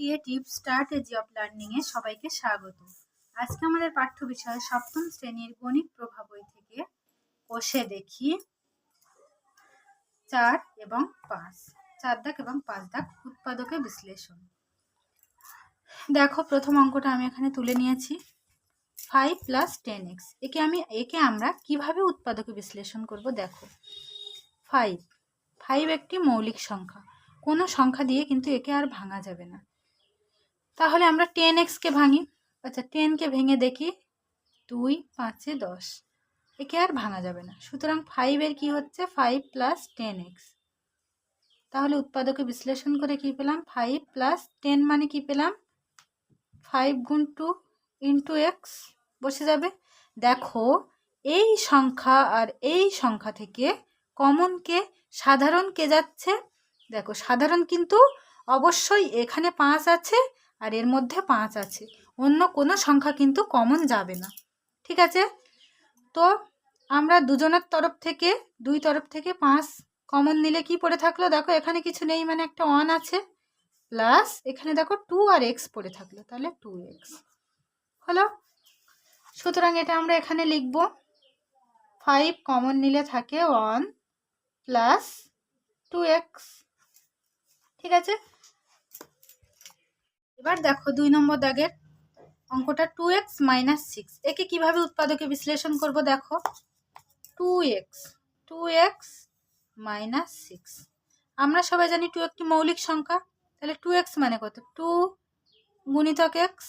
Creative strategy of লার্নিংয়ে সবাইকে স্বাগত। আজকে আমাদের পাঠ্য বিষয় সপ্তম শ্রেণির গণিত প্রভাব বই থেকে কোষে দেখি। চার এবং পাঁচ। চার দাগ এবং পাঁচ দাগ উৎপাদকে বিশ্লেষণ। দেখো, প্রথম অঙ্কটা আমি এখানে তুলে নিয়েছি। ফাইভ প্লাস টেন এক্স একে আমি, একে আমরা কীভাবে উৎপাদকে বিশ্লেষণ করব দেখো। ফাইভ ফাইভ একটি মৌলিক সংখ্যা। কোনো সংখ্যা দিয়ে কিন্তু একে আর ভাঙা যাবে না। তাহলে আমরা টেন এক্সকে ভাঙি। আচ্ছা টেনকে ভেঙে দেখি। দুই, পাঁচে দশ। একে আর ভাঙা যাবে না। সুতরাং ফাইভের কি হচ্ছে? Five plus ten x. তাহলে উৎপাদকে বিশ্লেষণ করে কি পেলাম? ফাইভ প্লাস টেন মানে কি পেলাম? ফাইভ গুণ টু ইন্টু এক্স বসে যাবে। দেখো, এই সংখ্যা আর এই সংখ্যা থেকে কমন কে সাধারণ কে যাচ্ছে? দেখো, সাধারণ কিন্তু অবশ্যই এখানে পাঁচ আছে। আর এর মধ্যে পাঁচ আছে। অন্য কোনো সংখ্যা কিন্তু কমন যাবে না। ঠিক আছে? তো আমরা দুজনের তরফ থেকে, দুই তরফ থেকে পাঁচ কমন নিলে কি পড়ে থাকল? দেখো, এখানে কিছু নেই মানে একটা ওয়ান আছে। প্লাস এখানে দেখো টু আর এক্স পড়ে থাকল, তাহলে টু এক্স হলো? সুতরাং এটা আমরা এখানে লিখব। ফাইভ কমন নিলে থাকে ওয়ান প্লাস টু এক্স ঠিক আছে? এবার দেখো দুই নম্বর দাগের অঙ্কটা টু এক্স মাইনাস সিক্স একে কীভাবে উৎপাদকে বিশ্লেষণ করব দেখো? Two x two x minus six আমরা সবাই জানি টু একটি মৌলিক সংখ্যা, তাহলে টু এক্স মানে কত? টু গুণিতক এক্স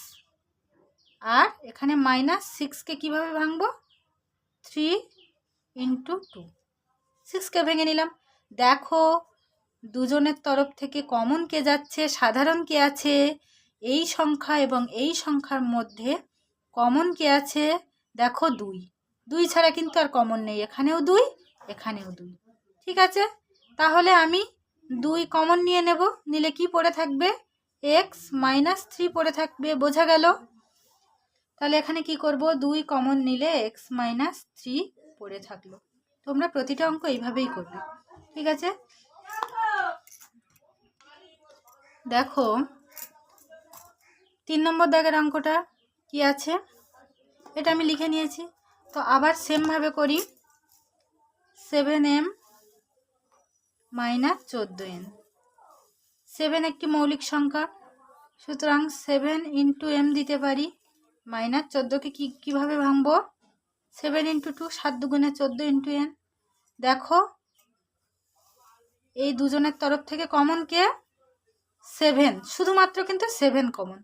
আর এখানে মাইনাস সিক্সকে কীভাবে ভাঙবো? থ্রি ইন্টু টু সিক্সকে ভেঙে নিলাম। দেখো, দুজনের তরফ থেকে কমন কে যাচ্ছে, সাধারণ কে আছে এই সংখ্যা এবং এই সংখ্যার মধ্যে কমন কে আছে? দেখো দুই। দুই ছাড়া কিন্তু আর কমন নেই। এখানেও দুই এখানেও দুই। ঠিক আছে? তাহলে আমি দুই কমন নিয়ে নেব। নিলে কি পড়ে থাকবে? এক্স মাইনাস থ্রি পড়ে থাকবে। বোঝা গেল? তাহলে এখানে কি করব? দুই কমন নিলে এক্স মাইনাস থ্রি পড়ে থাকল। তোমরা প্রতিটা অঙ্ক এইভাবেই করবে। ঠিক আছে? দেখো তিন নম্বর দাগের অঙ্কটা কি আছে? এটা আমি লিখে নিয়েছি। তো আবার সেমভাবে করি। সেভেন এম মাইনাস চোদ্দ এন সেভেন একটি মৌলিক সংখ্যা। সুতরাং সেভেন ইন্টু এম দিতে পারি। মাইনাস চোদ্দোকে কী, কীভাবে ভাঙবো? সেভেন ইন্টু টু সাত দুগুণে চোদ্দ ইন্টু এন দেখো, এই দুজনের তরফ থেকে কমন কে? সেভেন শুধুমাত্র কিন্তু সেভেন কমন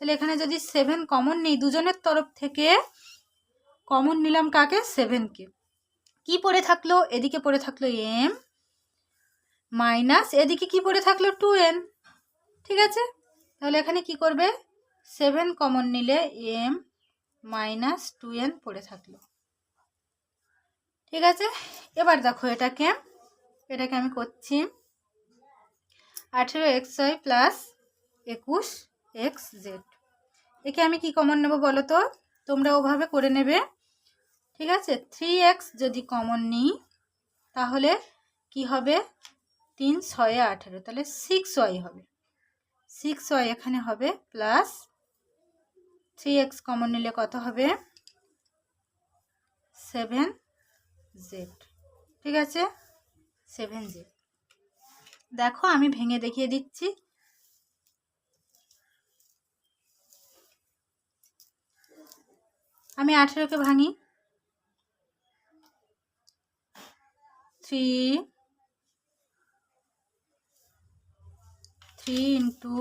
তাহলে এখানে যদি সেভেন কমন নেই, দুজনের তরফ থেকে কমন নিলাম কাকে? সেভেনকে কি। পড়ে থাকল? এদিকে পড়ে থাকল এম মাইনাস এদিকে কি পড়ে থাকল? টু এন ঠিক আছে? তাহলে এখানে কি করবে? সেভেন কমন নিলে এম মাইনাস টু এন পড়ে থাকল। ঠিক আছে? এবার দেখো এটাকে এটাকে আমি করছি আঠেরো এক্স ওয়াই প্লাস একুশ এক্স জেড একে আমি কি কমন নেব বলো তো? তোমরা ওভাবে করে নেবে। ঠিক আছে? থ্রি এক্স যদি কমন নিই, তাহলে কি হবে? তিন ছয়ে আঠেরো। তাহলে সিক্স ওয়াই হবে। সিক্স ওয়াই এখানে হবে প্লাস থ্রি এক্স কমন নিলে কত হবে? সেভেন জেড ঠিক আছে? সেভেন জেড দেখো, আমি ভেঙে দেখিয়ে দিচ্ছি। আমি আঠেরোকে ভাঙি। Three three into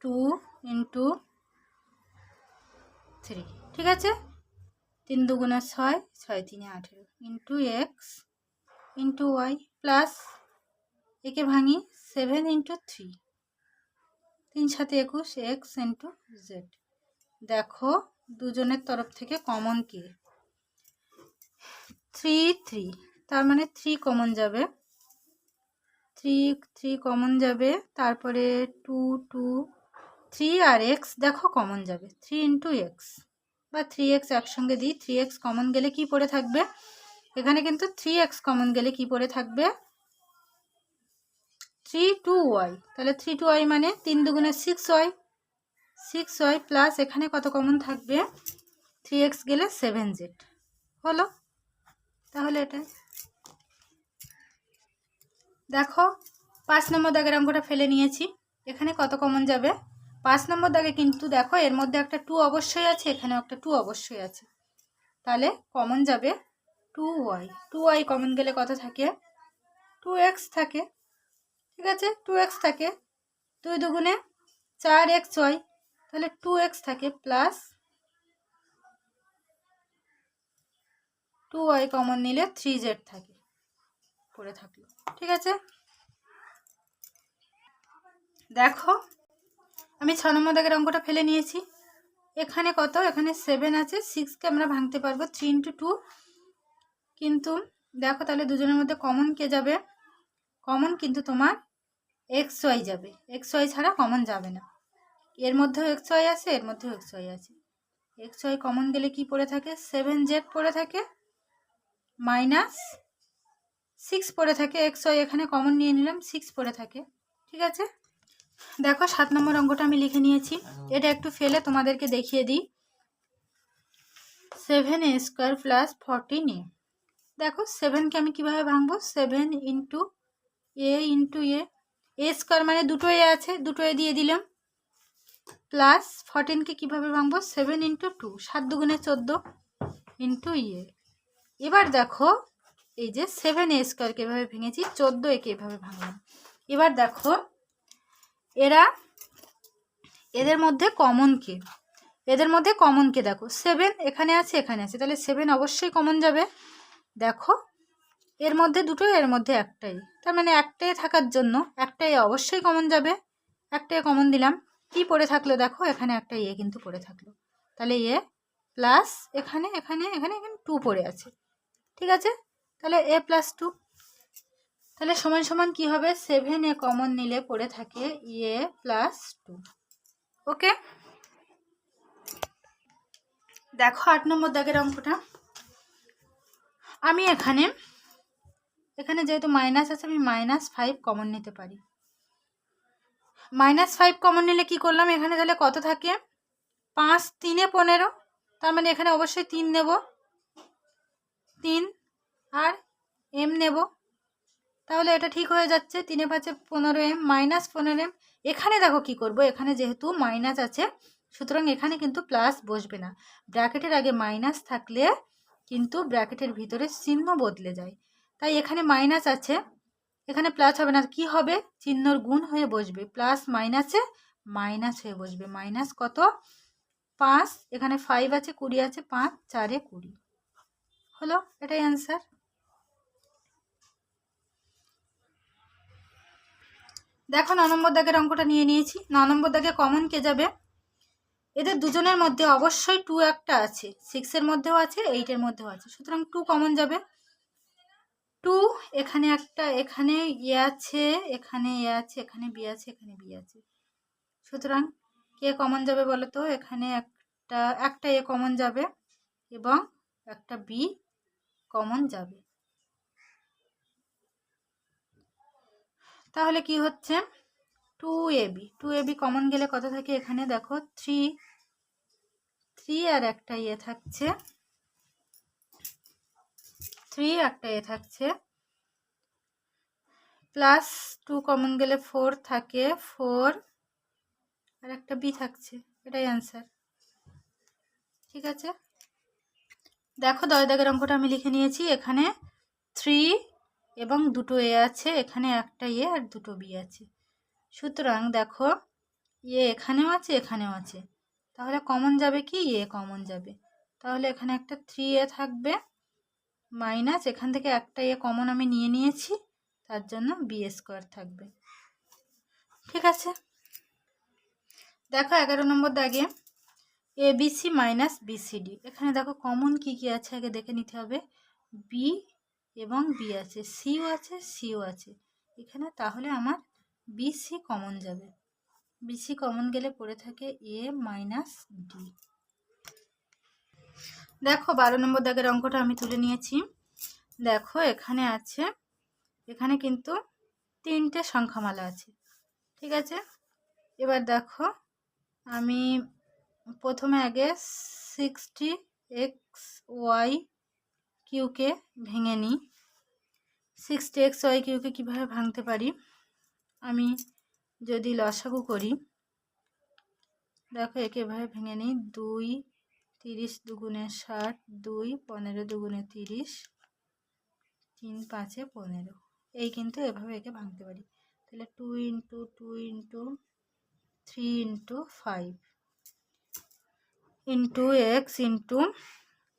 two into three, ঠিক আছে? তিন দুগুণে ছয় ছয় তিনে আঠেরো। Into x, into y plus একে ভাঙি সেভেন ইন্টু থ্রি। তিন সাথে একুশ, এক্স ইন্টু জেড। দেখো, দুজনের তরফ থেকে কমন কি? থ্রি থ্রি তার মানে থ্রি কমন যাবে। থ্রি থ্রি কমন যাবে। তারপরে টু টু থ্রি আর এক্স দেখো কমন যাবে। থ্রি ইন্টু এক্স বা থ্রি এক্স একসঙ্গে দিই থ্রি এক্স কমন গেলে কি পড়ে থাকবে? এখানে কিন্তু থ্রি এক্স কমন গেলে কি পড়ে থাকবে? থ্রি টু ওয়াই তাহলে থ্রি টু ওয়াই মানে তিন দুগুণে six y six y plus এখানে কত কমন থাকবে? থ্রি এক্স গেলে সেভেন জেড হলো? তাহলে এটা দেখো, পাঁচ নম্বর দাগের অঙ্কটা ফেলে নিয়েছি, এখানে কত কমন যাবে? পাঁচ নম্বর দাগে কিন্তু দেখো, এর মধ্যে একটা টু অবশ্যই আছে, এখানেও একটা টু অবশ্যই আছে। তাহলে কমন যাবে two y two y common গেলে কত থাকে? টু এক্স থাকে। ঠিক আছে? টু এক্স থাকে। দুই দুগুণে চার এক্স ওয়াই তাহলে টু এক্স থাকে প্লাস টু ওয়াই কমন নিলে থ্রি জেড থাকে। পড়ে থাকল। ঠিক আছে? দেখো, আমি ছ নম্বর দাগের অঙ্কটা ফেলে নিয়েছি। এখানে কত? এখানে সেভেন আছে। সিক্সকে আমরা ভাঙতে পারব থ্রি ইন্টু টু কিন্তু দেখো তাহলে দুজনের মধ্যে কমন কে যাবে? কমন কিন্তু তোমার এক্স ওয়াই যাবে। এক্স ওয়াই ছাড়া কমন যাবে না। এর মধ্যেও এক্স ওয়াই আছে, এর মধ্যেও এক্স ওয়াই আছে। এক্স ওয়াই কমন গেলে কি পড়ে থাকে? সেভেন জেড পড়ে থাকে মাইনাস সিক্স পড়ে থাকে। এক্স ওয়াই এখানে কমন নিয়ে নিলাম সিক্স পড়ে থাকে। ঠিক আছে? দেখো, সাত নম্বর অঙ্কটা আমি লিখে নিয়েছি। এটা একটু ফেলে তোমাদেরকে দেখিয়ে দিই। Seven a square plus fourteen a দেখো সেভেনকে আমি কীভাবে ভাঙবো? Seven into a into a a square মানে দুটো এ আছে দুটো এ দিয়ে দিলাম। প্লাস ফর্টিনকে কীভাবে ভাঙবো? সেভেন ইন্টু টু সাত দুগুণে চোদ্দ ইন্টু ইয়ে এবার দেখো, এই যে সেভেন এ স্কোয়ারকে এভাবে ভেঙেছি, চোদ্দ একে এভাবে ভাঙলাম। এবার দেখো, এরা এদের মধ্যে কমন কে? এদের মধ্যে কমন কে দেখো। সেভেন এখানে আছে এখানে আছে। তাহলে সেভেন অবশ্যই কমন যাবে। দেখো এর মধ্যে দুটো এর মধ্যে একটাই। তার মানে একটাই থাকার জন্য, একটাই অবশ্যই কমন যাবে, একটাই কমন দিলাম। কি পড়ে থাকল দেখো, এখানে একটা ইয়ে কিন্তু পড়ে থাকল। তাহলে এ প্লাস এখানে এখানে এখানে এখানে টু পড়ে আছে। ঠিক আছে? তাহলে এ প্লাস টু তাহলে সমান সমান কি হবে? সেভেন এ কমন নিলে পড়ে থাকে ইয়ে প্লাস টু ওকে? দেখো আট নম্বর দাগের অঙ্কটা। আমি এখানে এখানে যেহেতু মাইনাস আছে, আমি মাইনাস ফাইভ কমন নিতে পারি। মাইনাস ফাইভ কমন নিলে কি করলাম? এখানে তাহলে কত থাকে? পাঁচ তিনে পনেরো, তার মানে এখানে অবশ্যই তিন নেব। তিন আর এম নেব। তাহলে এটা ঠিক হয়ে যাচ্ছে। তিনে পাঁচে পনেরো এম মাইনাস পনেরো এম এখানে দেখো কি করব? এখানে যেহেতু মাইনাস আছে, সুতরাং এখানে কিন্তু প্লাস বসবে না। ব্র্যাকেটের আগে মাইনাস থাকলে কিন্তু ব্র্যাকেটের ভিতরে চিহ্ন বদলে যায়। তাই এখানে মাইনাস আছে। এখানে প্লাস হবে না। কি হবে? চিহ্নর গুণ হয়ে বসবে। প্লাস মাইনাসে মাইনাস হয়ে বসবে। মাইনাস কত? পাঁচ। এখানে ফাইভ আছে, কুড়ি আছে, পাঁচ, চারে কুড়ি। হলো? এটাই অ্যান্সার দেখো, ন নম্বর দাগের অঙ্কটা নিয়ে নিয়েছি। ন নম্বর দাগে কমন কে যাবে? এদের দুজনের মধ্যে অবশ্যই টু একটা আছে। সিক্সের মধ্যেও আছে এইটের মধ্যেও আছে। সুতরাং টু কমন যাবে। টু এখানে একটা, এখানে ইয়ে আছে, এখানে এ আছে, এখানে বি আছে, এখানে বি আছে। সুতরাং কে কমন যাবে বলো তো এখানে একটা একটা এ কমন যাবে এবং একটা বি কমন যাবে। তাহলে কি হচ্ছে? Two a b two a b common গেলে কত থাকে? এখানে দেখো থ্রি থ্রি আর একটা ইয়ে থাকছে। থ্রি একটা এ থাকছে। প্লাস টু কমন গেলে ফোর থাকে। ফোর আর একটা বি থাকছে। এটাই অ্যান্সার ঠিক আছে? দেখো দয় দাগের অঙ্কটা আমি লিখে নিয়েছি। এখানে থ্রি এবং দুটো এ আছে। এখানে একটা এ আর দুটো বি আছে। সুতরাং দেখো ইয়ে এখানেও আছে এখানেও আছে। তাহলে কমন যাবে কি? এ কমন যাবে। তাহলে এখানে একটা থ্রি এ থাকবে। মাইনাস এখান থেকে একটা এ কমন আমি নিয়ে নিয়েছি, তার জন্য বি স্কোয়ার থাকবে। ঠিক আছে? দেখো এগারো নম্বর দাগে এ বিসি মাইনাস বিসিডি এখানে দেখো কমন কি কি আছে, আগে দেখে নিতে হবে। বি এবং বি আছে সিও আছে সিও আছে। এখানে তাহলে আমার বিসি কমন যাবে। বিসি কমন গেলে পড়ে থাকে এ মাইনাস ডি দেখো বারো নম্বর দাগের অঙ্কটা আমি তুলে নিয়েছি। দেখো এখানে আছে, এখানে কিন্তু তিনটে সংখ্যামালা আছে, ঠিক আছে? এবার দেখো, আমি প্রথমে আগে সিক্সটি এক্স ওয়াই কিউকে ভেঙে নিই। সিক্সটি এক্স ওয়াই কিউকে কীভাবে ভাঙতে পারি? আমি যদি লসাগু করি, দেখো একে এভাবে ভেঙে নিই, দুই তিরিশ দুগুণে ষাট, দুই, পনেরো দুগুণে তিরিশ, তিন পাঁচে পনেরো। এই কিন্তু এভাবে একে ভাঙতে পারি। তাহলে two into two into, three into five. Into x into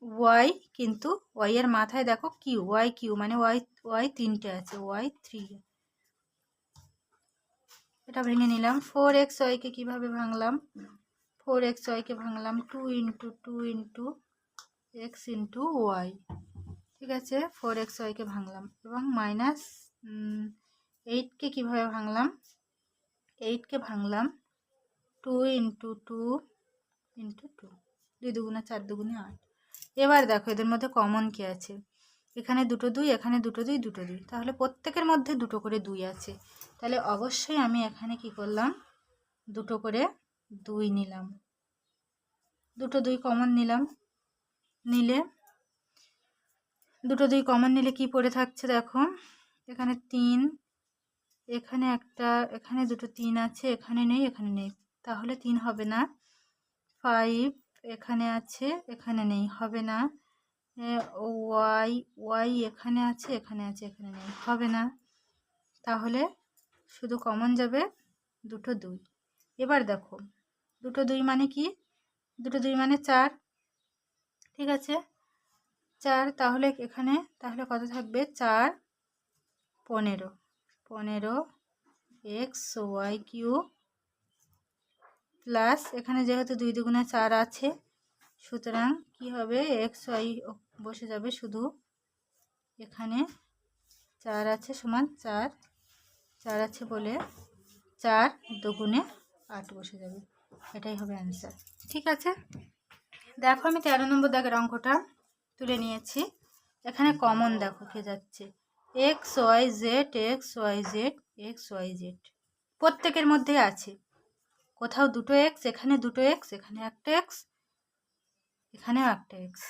y কিন্তু ওয়াই এর মাথায় দেখো কিউ ওয়াই কিউ মানে ওয়াই ওয়াই তিনটে আছে, ওয়াই থ্রি। এটা ভেঙে নিলাম। ফোর এক্স ওয়াইকে কীভাবে ভাঙলাম? ফোর এক্স ওয়াইকে ভাঙলাম two into two into x into y. ঠিক আছে, ফোর এক্স ওয়াইকে ভাঙলাম এবং মাইনাস এইটকে কীভাবে ভাঙলাম? এইটকে ভাঙলাম two into two into two, দুই দুগুণে চার দুগুণে আট। এবার দেখো এদের মধ্যে কমন কী আছে? এখানে দুটো দুই, এখানে দুটো দুই দুটো দুই। তাহলে প্রত্যেকের মধ্যে দুটো করে দুই আছে। তাহলে অবশ্যই আমি এখানে কি করলাম? দুটো করে দুই নিলাম। দুটো দুই কমন নিলাম। নিলে, দুটো দুই কমন নিলে কি পড়ে থাকছে দেখো? এখানে তিন, এখানে একটা, এখানে দুটো তিন আছে, এখানে নেই এখানে নেই। তাহলে তিন হবে না। ফাইভ এখানে আছে, এখানে নেই। হবে না। ওয়াই ওয়াই এখানে আছে এখানে আছে, এখানে নেই। হবে না। তাহলে শুধু কমন যাবে দুটো দুই। এবার দেখো দুটো দুই মানে কি? দুটো দুই মানে চার। ঠিক আছে? চার তাহলে এখানে, তাহলে কত থাকবে? চার পনেরো। পনেরো এক্স ওয়াই কিউ প্লাস এখানে যেহেতু দুই দুগুণে চার আছে, সুতরাং কি হবে? এক্স ওয়াই বসে যাবে শুধু এখানে চার আছে সমান চার। চার আছে বলে চার দুগুণে আট বসে যাবে। এটাই হবে অ্যান্সার ঠিক আছে? দেখো আমি তেরো নম্বর দাগের অঙ্কটা তুলে নিয়েছি। এখানে কমন দেখো কে যাচ্ছে। X y z x y z x y z প্রত্যেকের মধ্যেই আছে। কোথাও দুটো এক্স এখানে দুটো এক্স এখানে একটা এক্স এখানেও একটা এক্স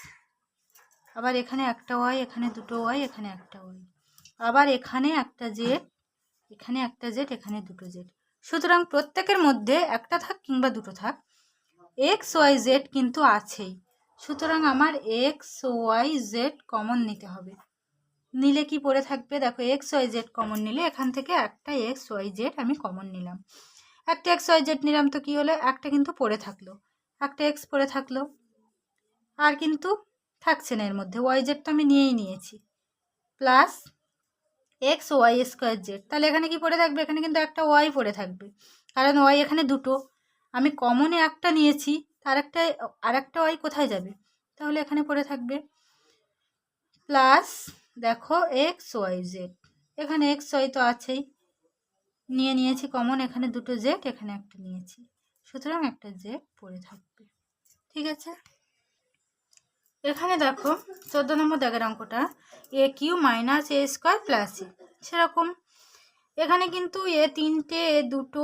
আবার এখানে একটা ওয়াই এখানে দুটো ওয়াই এখানে একটা ওয়াই আবার এখানে একটা জেড এখানে একটা জেড এখানে দুটো জেড সুতরাং প্রত্যেকের মধ্যে একটা থাক কিংবা দুটো থাক এক্স ওয়াই জেড কিন্তু আছেই। সুতরাং আমার এক্স ওয়াই জেড কমন নিতে হবে। নিলে কি পড়ে থাকবে? দেখো এক্স ওয়াই জেড কমন নিলে এখান থেকে একটা এক্স ওয়াই জেড আমি কমন নিলাম। একটা এক্স ওয়াই জেড নিলাম তো কী হলো? একটা কিন্তু পড়ে থাকল। একটা এক্স পড়ে থাকল। আর কিন্তু থাকছে না এর মধ্যে। ওয়াই জেড তো আমি নিয়েই নিয়েছি। Plus x y square z তাহলে এখানে কি পড়ে থাকবে? এখানে কিন্তু একটা ওয়াই পড়ে থাকবে। কারণ ওয়াই এখানে দুটো। আমি কমনে একটা নিয়েছি তার একটা আর একটা ওয়াই কোথায় যাবে? তাহলে এখানে পড়ে থাকবে। প্লাস দেখো এক্স ওয়াই জেড এখানে এক্স ওয়াই তো আছেই। নিয়ে নিয়েছি কমন এখানে দুটো জেড এখানে একটা নিয়েছি। সুতরাং একটা জেড পড়ে থাকবে। ঠিক আছে? এখানে দেখো চোদ্দ নম্বর দাগের অঙ্কটা। A q minus a square plus a. সেরকম। এখানে কিন্তু এ তিনটে, এ দুটো,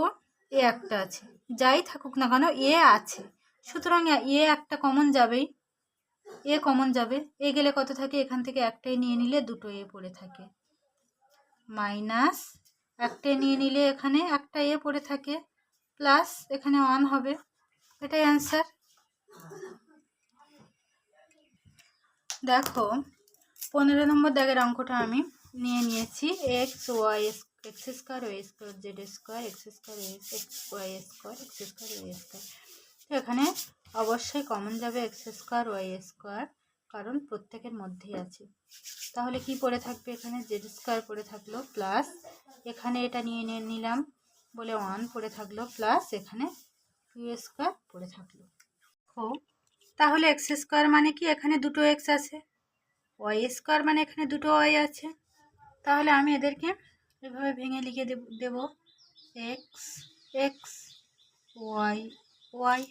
এ একটা আছে। যাই থাকুক না কেন, এ আছে। সুতরাং এ একটা কমন যাবেই। এ কমন যাবে। এ গেলে কত থাকে? এখান থেকে একটাই নিয়ে নিলে দুটো এ পড়ে থাকে। মাইনাস একটাই নিয়ে নিলে এখানে একটা এ পড়ে থাকে। প্লাস এখানে ওয়ান হবে। এটাই অ্যান্সার দেখো, পনেরো নম্বর দাগের অঙ্কটা আমি নিয়ে নিয়েছি। X y x square y square z square x square x x y square x square y square তো এখানে অবশ্যই কমন যাবে এক্স স্কোয়ার ওয়াই স্কোয়ার কারণ প্রত্যেকের মধ্যেই আছে। তাহলে কি পড়ে থাকবে এখানে? জেড স্কোয়ার পড়ে থাকল প্লাস এখানে এটা নিয়ে নিয়ে নিলাম বলে ওয়ান পড়ে থাকল প্লাস এখানে টু স্কোয়ার পড়ে থাকল। খুব তাহলে এক্স স্কোয়ার মানে কি? এখানে দুটো এক্স আছে। ওয়াই স্কোয়ার মানে এখানে দুটো ওয়াই আছে। তাহলে আমি এদেরকে এভাবে ভেঙে লিখে দেব দেব। এক্স এক্স ওয়াই ওয়াই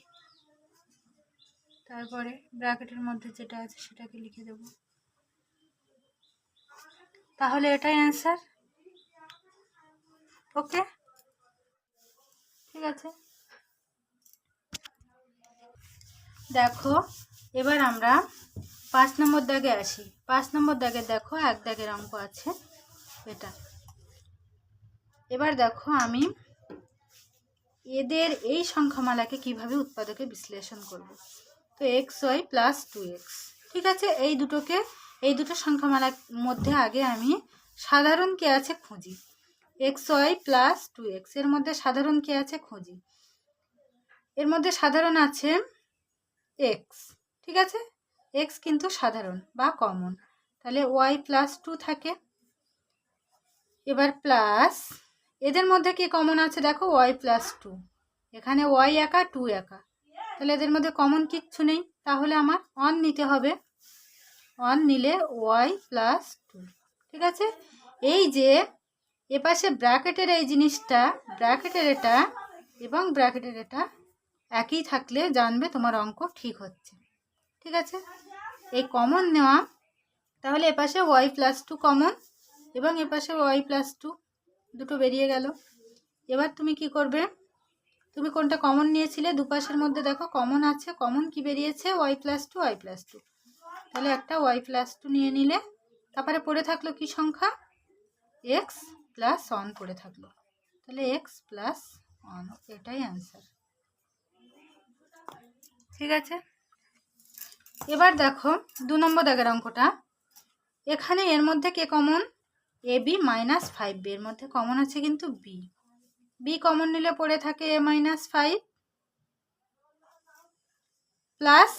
তারপরে ব্র্যাকেটের মধ্যে যেটা আছে সেটাকে লিখে দেব। তাহলে এটাই অ্যান্সার ওকে ঠিক আছে। দেখো, এবার আমরা পাঁচ নম্বর দাগে আসি। পাঁচ নম্বর দাগে দেখো, এক দাগের অঙ্ক আছে এটা। এবার দেখো আমি এদের এই সংখ্যামালাকে কীভাবে উৎপাদকে বিশ্লেষণ করব। তো x, y plus two x, ঠিক আছে? এই দুটোকে, এই দুটো সংখ্যামালার মধ্যে আগে আমি সাধারণ কে আছে খুঁজি। X, y plus two x, এর মধ্যে সাধারণ কে আছে খুঁজি। এর মধ্যে সাধারণ আছে এক্স ঠিক আছে? এক্স কিন্তু সাধারণ বা কমন তাহলে ওয়াই প্লাস টু থাকে। এবার প্লাস এদের মধ্যে কি কমন আছে? দেখো ওয়াই প্লাস টু এখানে ওয়াই একা টু একা। তাহলে এদের মধ্যে কমন কিচ্ছু নেই। তাহলে আমার অন নিতে হবে। অন নিলে ওয়াই প্লাস টু ঠিক আছে? এই যে, এপাশে ব্র্যাকেটের এই জিনিসটা ব্র্যাকেটের এটা এবং ব্র্যাকেটের এটা একই থাকলে জানবে তোমার অঙ্ক ঠিক হচ্ছে। ঠিক আছে? এই কমন নেওয়া, তাহলে এপাশে ওয়াই প্লাস টু কমন এবং এপাশে ওয়াই প্লাস টু দুটো বেরিয়ে গেল। এবার তুমি কি করবে? তুমি কোনটা কমন নিয়েছিলে? দুপাশের মধ্যে দেখো কমন আছে কমন কি বেরিয়েছে? Y plus two y plus two তাহলে একটা ওয়াই প্লাস টু নিয়ে নিলে, তারপরে পড়ে থাকল কি সংখ্যা? এক্স প্লাস অন পড়ে থাকল। তাহলে এক্স প্লাস অন এটাই অ্যান্সার ঠিক আছে? এবার দেখো, দু নম্বর দাগের অঙ্কটা। এখানে এর মধ্যে কে common a b minus five b এর মধ্যে কমন আছে কিন্তু বি বি কমন নিলে পড়ে থাকে a minus five plus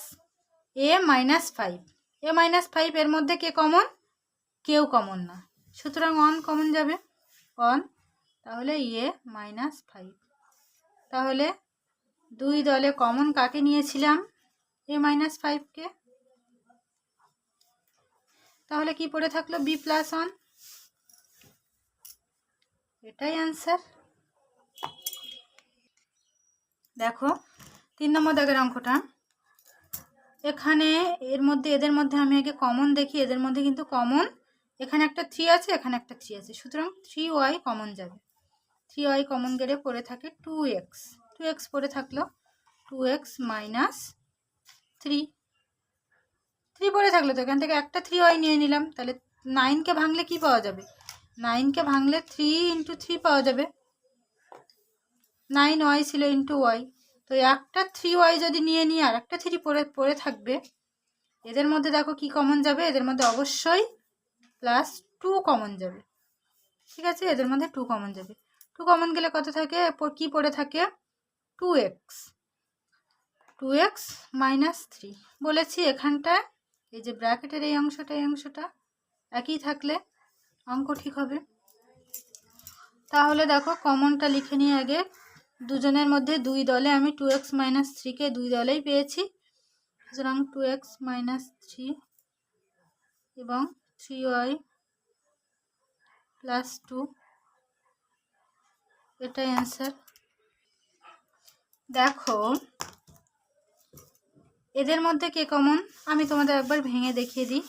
a minus five a minus five এর মধ্যে কে কমন কেউ কমন না। সুতরাং অন কমন যাবে। অন তাহলে এ মাইনাস ফাইভ তাহলে দুই দলে কমন কাকে নিয়েছিলাম? এ মাইনাস ফাইভকে তাহলে কি পড়ে থাকল? বি প্লাস ওয়ান এটাই অ্যান্সার দেখো, তিন নম্বর দাগের অঙ্কটা। এখানে এর মধ্যে, এদের মধ্যে আমি আগে কমন দেখি, এদের মধ্যে কিন্তু কমন এখানে একটা থ্রি আছে, এখানে একটা থ্রি আছে। সুতরাং থ্রি ওয়াই কমন যাবে। থ্রি ওয়াই কমন গেলে পড়ে থাকে টু এক্স টু এক্স পড়ে থাকল two x minus three three পড়ে থাকল তো, এখান থেকে একটা থ্রি ওয়াই নিয়ে নিলাম, তাহলে নাইনকে ভাঙলে কি পাওয়া যাবে? নাইনকে ভাঙলে থ্রি ইন্টু থ্রি পাওয়া যাবে। নাইন ওয়াই ছিল ইন্টু ওয়াই তো একটা থ্রি ওয়াই যদি নিয়ে নিই আর একটা থ্রি পড়ে পড়ে থাকবে, এদের মধ্যে দেখো কি কমন যাবে? এদের মধ্যে অবশ্যই প্লাস টু কমন যাবে। ঠিক আছে? এদের মধ্যে টু কমন যাবে। টু কমন গেলে কত থাকে? কি পড়ে থাকে? Two x two x minus three. বলেছি এখানটায়, এই যে ব্র্যাকেটের এই অংশটা এই অংশটা, একই থাকলে অঙ্ক ঠিক হবে। তাহলে দেখো, কমনটা লিখে নিয়ে আগে দুজনের মধ্যে দুই দলে, আমি টু এক্স মাইনাস থ্রিকে দুই দলেই পেয়েছি। সুতরাং টু এক্স মাইনাস থ্রি এবং থ্রি ওয়াই প্লাস টু, এটাই অ্যান্সার। দেখো, এদের মধ্যে কে কমন আমি তোমাদের একবার ভেঙে দেখিয়ে দিই।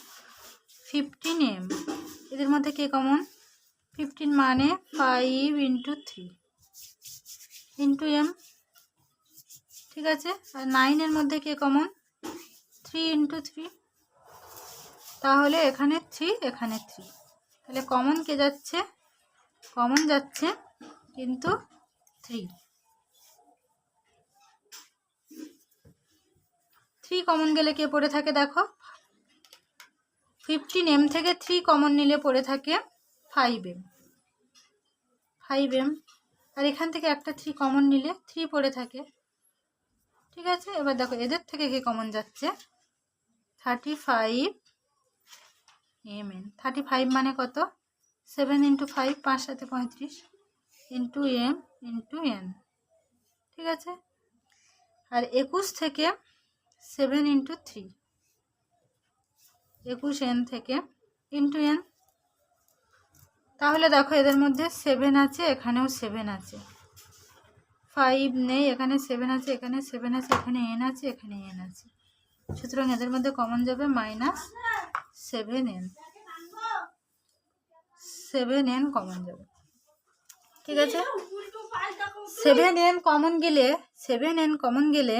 ফিফটিন এম এদের মধ্যে কে কমন ফিফটিন মানে five into three into m ঠিক আছে? আর নাইনের মধ্যে কে কমন থ্রি ইন্টু থ্রি তাহলে এখানে থ্রি এখানে থ্রি তাহলে কমন কে যাচ্ছে? কমন যাচ্ছে কিন্তু থ্রি থ্রি কমন গেলে কে পড়ে থাকে দেখো? ফিফটিন এম থেকে থ্রি কমন নিলে পড়ে থাকে ফাইভ এম ফাইভ এম আর এখান থেকে একটা থ্রি কমন নিলে থ্রি পড়ে থাকে। ঠিক আছে? এবার দেখো, এদের থেকে কে কমন যাচ্ছে? Thirty five m n thirty five মানে কত? সেভেন ইন্টু ফাইভ পাঁচ সাথে পঁয়ত্রিশ। ইন্টু এম ইন্টু এন ঠিক আছে? আর একুশ থেকে সেভেন ইন্টু থ্রি একুশ এন থেকে ইন্টু এন তাহলে দেখো এদের মধ্যে সেভেন আছে, এখানেও সেভেন আছে। ফাইভ নেই, এখানে সেভেন আছে, এখানে সেভেন আছে, এখানে এন আছে, এখানে এন আছে। সুতরাং এদের মধ্যে কমন যাবে minus seven n seven n common যাবে। ঠিক আছে? সেভেন এন কমন গেলে সেভেন এন কমন গেলে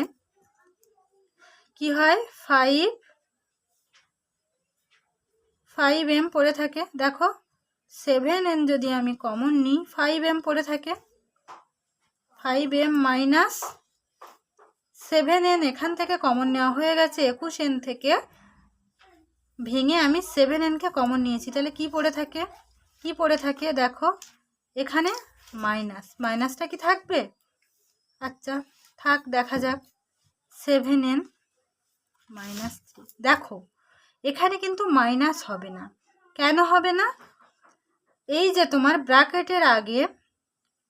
কি হয়? ফাইভ ফাইভ এম পড়ে থাকে। দেখো সেভেন এন যদি আমি কমন নিই ফাইভ এম পড়ে থাকে। Five m minus seven n এখান থেকে কমন নেওয়া হয়ে গেছে, একুশ এন থেকে ভেঙে আমি সেভেন এনকে কমন নিয়েছি। তাহলে কি পড়ে থাকে? কি পড়ে থাকে? দেখো, এখানে মাইনাস মাইনাসটা কি থাকবে? আচ্ছা থাক, দেখা যাক। Seven n minus three. দেখো, এখানে কিন্তু মাইনাস হবে না। কেন হবে না? এই যে তোমার ব্র্যাকেটের আগে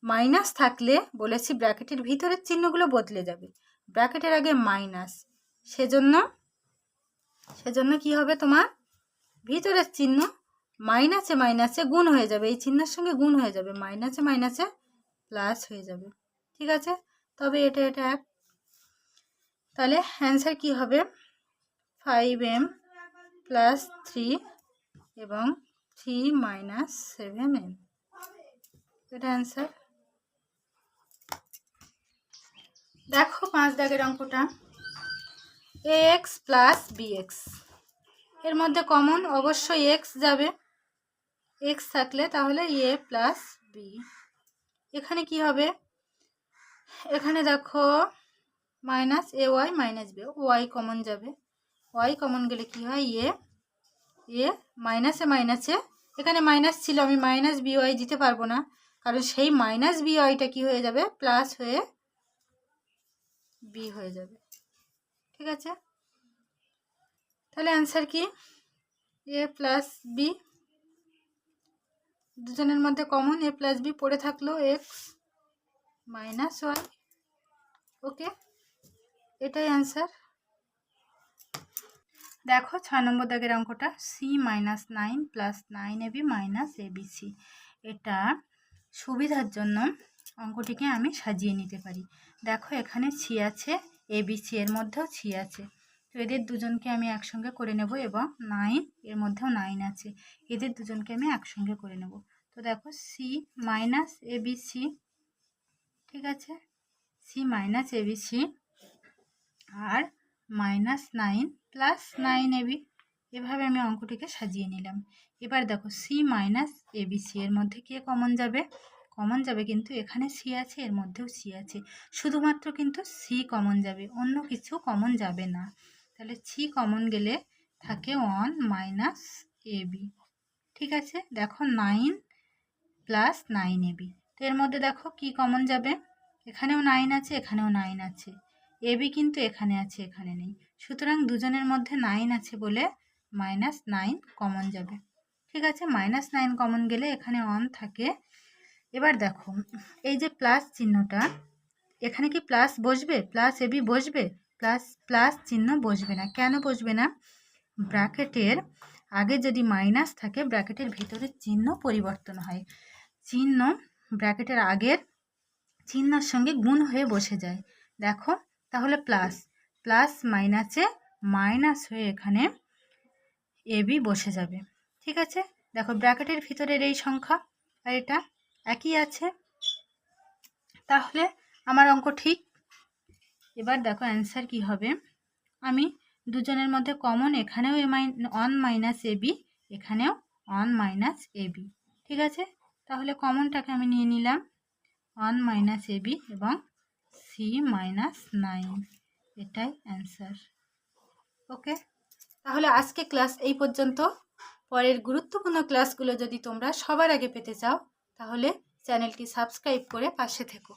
মাইনাস থাকলে, বলেছি ব্র্যাকেটের ভিতরের চিহ্নগুলো বদলে যাবে। ব্র্যাকেটের আগে মাইনাস। সেজন্য সেজন্য কি হবে তোমার? ভিতরের চিহ্ন মাইনাসে মাইনাসে গুণ হয়ে যাবে। এই চিহ্নের সঙ্গে গুণ হয়ে যাবে। মাইনাসে মাইনাসে প্লাস হয়ে যাবে। ঠিক আছে? তবে এটা এটা এক। তাহলে অ্যান্সার কি হবে? ফাইভ এম প্লাস থ্রি এবং থ্রি মাইনাস সেভেন এম। এটা অ্যান্সার দেখো পাঁচ দাগের অঙ্কটা। এ এক্স প্লাস বি এক্সের মধ্যে কমন অবশ্যই এক্স যাবে। এক্স থাকলে তাহলে এ প্লাস বি এখানে কি হবে? এখানে দেখো minus a y minus b y common যাবে। ওয়াই কমন গেলে কি হয়? এ এ মাইনাসে মাইনাসে এখানে মাইনাস ছিল, আমি মাইনাস বি ওয়াই দিতে পারব না। কারণ সেই মাইনাস বি ওয়াইটা কী হয়ে যাবে? প্লাস হয়ে বি হয়ে যাবে। ঠিক আছে? তাহলে অ্যান্সার কি? এ প্লাস বি দুজনের মধ্যে কমন এ প্লাস বি পড়ে থাকল এক্স মাইনাস ওয়াই ওকে এটাই অ্যান্সার দেখো ছয় নম্বর দাগের অঙ্কটা c minus nine plus nine ab minus abc এটা সুবিধার জন্য অঙ্কটিকে আমি সাজিয়ে নিতে পারি। দেখো এখানে সি আছে এবিসি এর মধ্যেও সি আছে। তো এদের দুজনকে আমি একসঙ্গে করে নেব এবং নাইন এর মধ্যেও নাইন আছে। এদের দুজনকে আমি একসঙ্গে করে নেব। তো দেখো সি মাইনাস এবিসি ঠিক আছে? সি মাইনাস এবিসি আর minus nine plus nine ab এভাবে আমি অঙ্কটিকে সাজিয়ে নিলাম। এবার দেখো সি মাইনাস এবিসি এর মধ্যে কে কমন যাবে? কমন যাবে কিন্তু এখানে সি আছে, এর মধ্যেও সি আছে। শুধুমাত্র কিন্তু সি কমন যাবে, অন্য কিছু কমন যাবে না। তাহলে সি কমন গেলে থাকে ওয়ান মাইনাস এবি ঠিক আছে? দেখো নাইন প্লাস নাইন এবি তো এর মধ্যে দেখো কি কমন যাবে? এখানেও নাইন আছে, এখানেও নাইন আছে। এবি কিন্তু এখানে আছে, এখানে নেই। সুতরাং দুজনের মধ্যে নাইন আছে বলে মাইনাস নাইন কমন যাবে। ঠিক আছে মাইনাস নাইন কমন গেলে এখানে অন থাকে। এবার দেখো, এই যে প্লাস চিহ্নটা, এখানে কি প্লাস বসবে? প্লাস এবি বসবে? প্লাস প্লাস চিহ্ন বসবে না। কেন বসবে না? ব্র্যাকেটের আগে যদি মাইনাস থাকে, ব্র্যাকেটের ভিতরে চিহ্ন পরিবর্তন হয়। চিহ্ন ব্র্যাকেটের আগের চিহ্নের সঙ্গে গুণ হয়ে বসে যায়। দেখো, তাহলে প্লাস প্লাস মাইনাসে মাইনাস হয়ে এখানে এবি বসে যাবে। ঠিক আছে? দেখো ব্র্যাকেটের ভিতরের এই সংখ্যা আর এটা একই আছে। তাহলে আমার অঙ্ক ঠিক। এবার দেখো অ্যান্সার কি হবে? আমি দুজনের মধ্যে কমন এখানেও এ মাইন অন মাইনাস এবি এখানেও অন মাইনাস এবি ঠিক আছে? তাহলে কমনটাকে আমি নিয়ে নিলাম। ওয়ান মাইনাস এবি এবং সি মাইনাস নাইন। এটাই অ্যান্সার ওকে তাহলে আজকে ক্লাস এই পর্যন্ত। পরের গুরুত্বপূর্ণ ক্লাসগুলো যদি তোমরা সবার আগে পেতে চাও, তাহলে চ্যানেলটি সাবস্ক্রাইব করে পাশে থেকো।